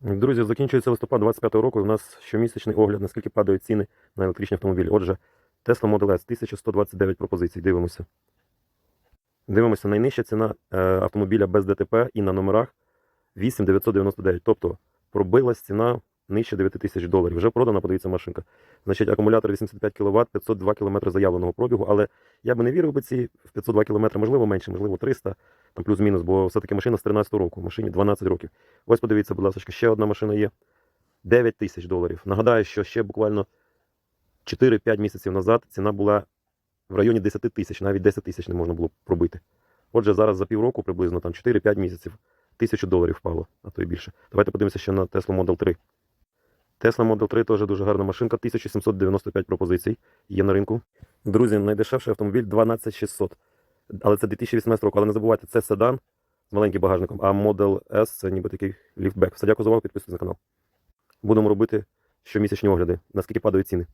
Друзі, закінчується листопад 25 року. У нас щомісячний огляд, наскільки падають ціни на електричні автомобілі. Отже, Tesla Model S 1129 пропозицій. Дивимося. Дивимося, найнижча ціна е, автомобіля без ДТП і на номерах 8999. Тобто пробилась ціна нижче 9 тисяч доларів. Вже продана, подивіться машинка. Значить, акумулятор 85 кВт, 502 км заявленого пробігу, але я би не вірив би ці в 502 км, можливо менше, можливо 300, там плюс-мінус, бо все-таки машина з 13 року, машині 12 років. Ось подивіться, будь ласка, ще одна машина є. 9 тисяч доларів. Нагадаю, що ще буквально 4-5 місяців назад ціна була в районі 10 тисяч, навіть 10 тисяч не можна було пробити. Отже, зараз за півроку приблизно там 4-5 місяців тисячу доларів впало, а то й більше. Давайте подивимося ще на Tesla Model 3. Tesla Model 3 теж дуже гарна машинка, 1795 пропозицій є на ринку. Друзі, найдешевший автомобіль 12600. Але це 2018 року. Але не забувайте, це седан з маленьким багажником, а Model S це ніби такий ліфтбек. Все, дякую за увагу, підписуйтесь на канал. Будемо робити щомісячні огляди, наскільки падають ціни.